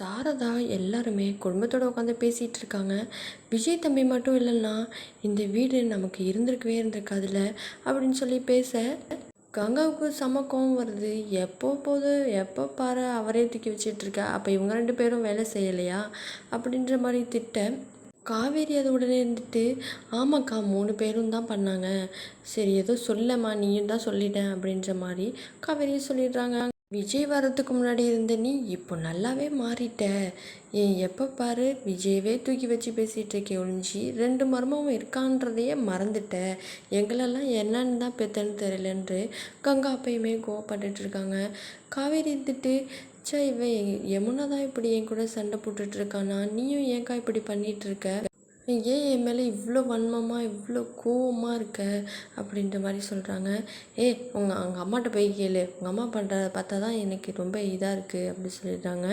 சாரதா எல்லாருமே குடும்பத்தோடு உட்காந்து பேசிகிட்டு இருக்காங்க. விஜய் தம்பி மட்டும் இல்லைன்னா இந்த வீடு நமக்கு இருந்திருக்கவே இருந்திருக்காதுல்ல? அப்படின்னு சொல்லி பேச கங்காவுக்கு செம கோவம் வருது. எப்போ போது எப்போ பாரு அவரே தூக்கி வச்சிட்டு இருக்கா. அப்போ இவங்க ரெண்டு பேரும் வேலை செய்யலையா? அப்படின்ற மாதிரி திட்ட காவேரி அது உடனே இருந்துட்டு ஆமாக்கா மூணு பேரும் தான் பண்ணாங்க. சரி ஏதோ சொல்லம்மா நீயும் தான் சொல்லிட்டேன் அப்படின்ற மாதிரி காவேரியும் சொல்லிடுறாங்க. விஜய் வர்றதுக்கு முன்னாடி இருந்த நீ இப்போ நல்லாவே மாறிட்ட. ஏன் எப்போ பாரு விஜயவே தூக்கி வச்சு பேசிகிட்டு இருக்கே ஒழிஞ்சி ரெண்டு மர்மமும் இருக்கான்றதையே மறந்துட்ட. எங்களெல்லாம் என்னன்னு தான் பெத்தன்னு தெரியலன்று கங்கா அப்பயுமே கோவப்பட்டுட்டு இருக்காங்க. காவேரி இருந்துட்டு ச்சே இவன் யமுனா தான் இப்படி என் கூட சண்டை போட்டுட்டு இருக்கானா? நீயும் ஏன்க்கா இப்படி பண்ணிகிட்ருக்க இருக்க? ஏன் என் மேலே இவ்வளோ வன்மமாக இவ்வளோ கோவமாக இருக்க? அப்படின்ற மாதிரி சொல்கிறாங்க ஏ உங்கள் அவங்க அம்மாட்ட போய் கேளு. உங்கள் அம்மா பண்ணுறத பார்த்தா தான் எனக்கு ரொம்ப இதாக இருக்குது அப்படி சொல்லிடுறாங்க.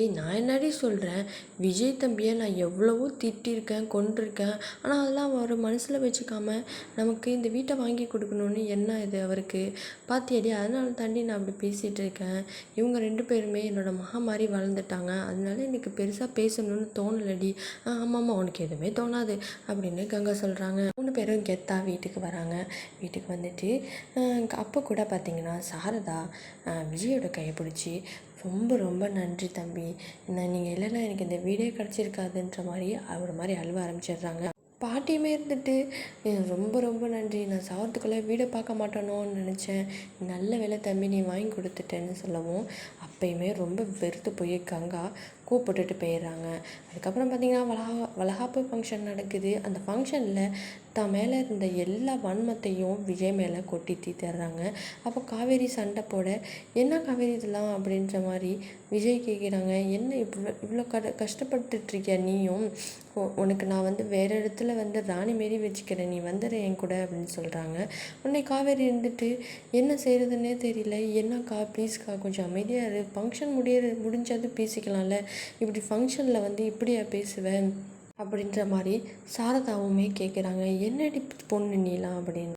ஏய் நான் என்னடி சொல்கிறேன் விஜய் தம்பியை நான் எவ்வளவோ திட்டிருக்கேன் கொண்டிருக்கேன் ஆனால் அதெல்லாம் அவர் மனசில் வச்சுக்காம நமக்கு இந்த வீட்டை வாங்கி கொடுக்கணுன்னு என்ன இது அவருக்கு? பார்த்தியடி அதனால தாண்டி நான் அப்படி பேசிகிட்டு இருக்கேன். இவங்க ரெண்டு பேருமே என்னோட மகா மாதிரி வளர்ந்துட்டாங்க. அதனால எனக்கு பெருசாக பேசணும்னு தோணலடி. ஆ ஆமாம்மா உனக்கு எதுவுமே தோணாது அப்படின்னு கங்கா சொல்கிறாங்க மூணு பேரும் கெத்தா வீட்டுக்கு வராங்க. வீட்டுக்கு வந்துட்டு அப்போ கூட பார்த்தீங்கன்னா சாரதா விஜயோட கையை பிடிச்சி ரொம்ப ரொம்ப நன்றி தம்பி. நான் நீங்கள் இல்லைன்னா எனக்கு இந்த வீடே கிடச்சிருக்காதுன்ற மாதிரி அவர் மாதிரி அழுவ ஆரம்பிச்சிடுறாங்க. பாட்டியுமே இருந்துட்டு ரொம்ப ரொம்ப நன்றி. நான் சாவறதுக்குள்ளே வீடை பார்க்க மாட்டேனோன்னு நினச்சேன். நல்ல வேலை தம்பி நீ வாங்கி கொடுத்துட்டேன்னு சொல்லவும் அப்பயுமே ரொம்ப வெறுத்து போய் கங்கா கூப்பிட்டுட்டு போயிடுறாங்க. அதுக்கப்புறம் பார்த்தீங்கன்னா வளகா வளகாப்பு ஃபங்க்ஷன் நடக்குது. அந்த ஃபங்க்ஷனில் தான் மேலே இருந்த எல்லா வன்மத்தையும் விஜய் மேலே கொட்டி தீத்துறாங்க அப்போ காவேரி சண்டை போட என்ன காவேரி இதெல்லாம்? அப்படின்ற மாதிரி விஜய் கேட்குறாங்க என்ன இவ்வளோ இவ்வளோ கட கஷ்டப்பட்டுட்ருக்கியா நீயும்? உனக்கு நான் வந்து வேறு இடத்துல வந்து ராணி மாரி வச்சுக்கிறேன். நீ வந்துடு என் கூட அப்படின்னு சொல்கிறாங்க உன்னை காவேரி இருந்துட்டு என்ன செய்கிறதுனே தெரியல. என்னக்கா ப்ளீஸ்க்கா கொஞ்சம் அமைதியாக இரு. ஃபங்க்ஷன் முடிய முடிஞ்சது பேசிக்கலாம்ல. இப்படி ஃபங்க்ஷனில் வந்து இப்படியா பேசுவேன் அப்படின்ற மாதிரி சாரதாவுமே கேட்குறாங்க என்னடி பொண்ணு நீலாம் அப்படின்னு.